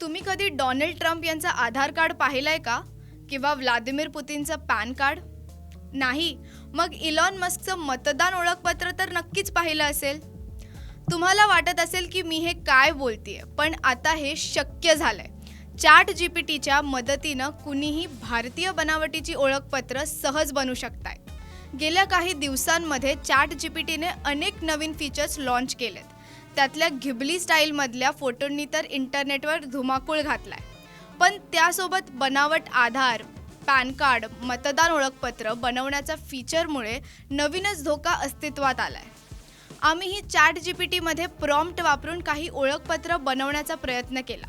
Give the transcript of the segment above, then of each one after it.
तुम्ही कधी Donald Trump यांचं आधार कार्ड पाहिलंय का? किंवा व्लादिमीर पुतीनचं पॅन कार्ड? नाही. मग इलॉन मस्कचं मतदान ओळखपत्र तर नक्कीच पाहिलं असेल. तुम्हाला वाटत असेल की मी हे काय बोलतेय पण आता हे शक्य झालंय. चॅट जी पी टीच्या मदतीनं कुणीही भारतीय बनावटीची ओळखपत्र सहज बनू शकताय गेल्या काही दिवसांमध्ये चॅट जी पी टीने अनेक नवीन फीचर्स लॉन्च केलेत. त्यातल्या घिबली स्टाईलमधल्या फोटोंनी तर इंटरनेटवर धुमाकूळ घातलाय. पण त्यासोबत बनावट आधार पॅन कार्ड मतदान ओळखपत्र बनवण्याच्या फीचरमुळे नवीनच धोका अस्तित्वात आलाय. आम्ही ही चॅट जी पी टीमध्ये प्रॉम्प्ट वापरून काही ओळखपत्र बनवण्याचा प्रयत्न केला.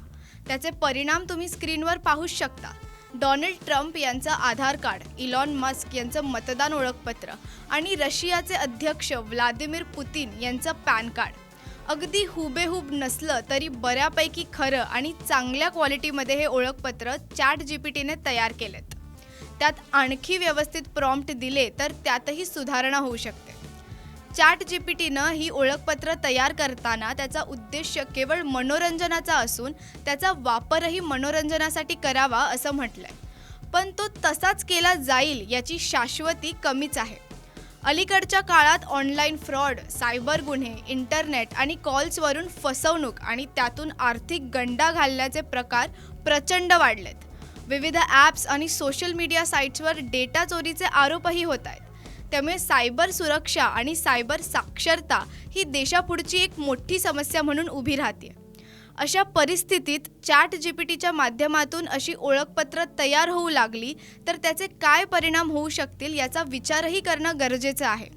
त्याचे परिणाम तुम्ही स्क्रीनवर पाहूच शकता. डोनाल्ड ट्रम्प यांचं आधार कार्ड इलॉन मस्क यांचं मतदान ओळखपत्र आणि रशियाचे अध्यक्ष व्लादिमीर पुतीन यांचं पॅन कार्ड. अगदी हुबेहूब नसलं तरी बऱ्यापैकी खरं आणि चांगल्या क्वालिटीमध्ये हे ओळखपत्र चॅट जी पी टीने तयार केलेत. त्यात आणखी व्यवस्थित प्रॉम्प्ट दिले तर त्यातही सुधारणा होऊ शकते. चॅट जी पी टीनं ही ओळखपत्र तयार करताना त्याचा उद्देश केवळ मनोरंजनाचा असून त्याचा वापरही मनोरंजनासाठी करावा असं म्हटलंय. पण तो तसाच केला जाईल याची शाश्वती कमीच आहे. अलीकडच्या काळात ऑनलाईन फ्रॉड सायबर गुन्हे इंटरनेट आणि कॉल्सवरून फसवणूक आणि त्यातून आर्थिक गंडा घालण्याचे प्रकार प्रचंड वाढलेत. विविध ॲप्स आणि सोशल मीडिया साईट्सवर डेटा चोरीचे आरोपही होत आहेत. त्यामुळे सायबर सुरक्षा आणि सायबर साक्षरता ही देशापुढची एक मोठी समस्या म्हणून उभी राहते अशा परिस्थितीत चॅट जी पी टीच्या माध्यमातून अशी ओळखपत्र तयार होऊ लागली तर त्याचे काय परिणाम होऊ शकतील याचा विचारही करणं गरजेचं आहे.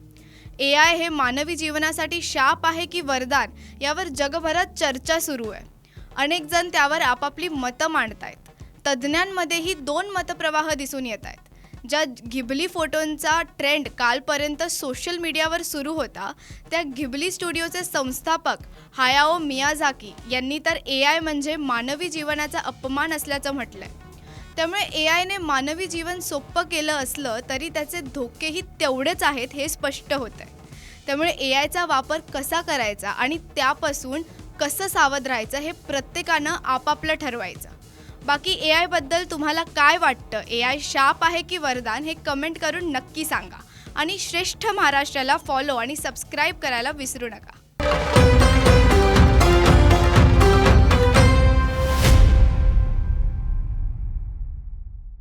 ए आय हे मानवी जीवनासाठी शाप आहे की वरदान यावर जगभरात चर्चा सुरू आहे. अनेक जण त्यावर आपापली मतं मांडत आहेत तज्ज्ञांमध्येही दोन मतप्रवाह दिसून येत आहेत ज्या घिबली फोटोंचा ट्रेंड कालपर्यंत सोशल मीडियावर सुरू होता त्या घिबली स्टुडिओचे संस्थापक हायाओ मियाझाकी यांनी तर ए आय म्हणजे मानवी जीवनाचा अपमान असल्याचं म्हटलं आहे त्यामुळे ए आयने मानवी जीवन सोपं केलं असलं तरी त्याचे धोकेही तेवढेच आहेत हे स्पष्ट होत आहे त्यामुळे ए आयचा वापर कसा करायचा आणि त्यापासून कसं सावध राहायचं हे प्रत्येकानं आपापलं ठरवायचं. बाकी ए आयबद्दल तुम्हाला काय वाटतं? ए आय शाप आहे की वरदान? हे कमेंट करून नक्की सांगा. आणि श्रेष्ठ महाराष्ट्राला फॉलो आणि सबस्क्राईब करायला विसरू नका.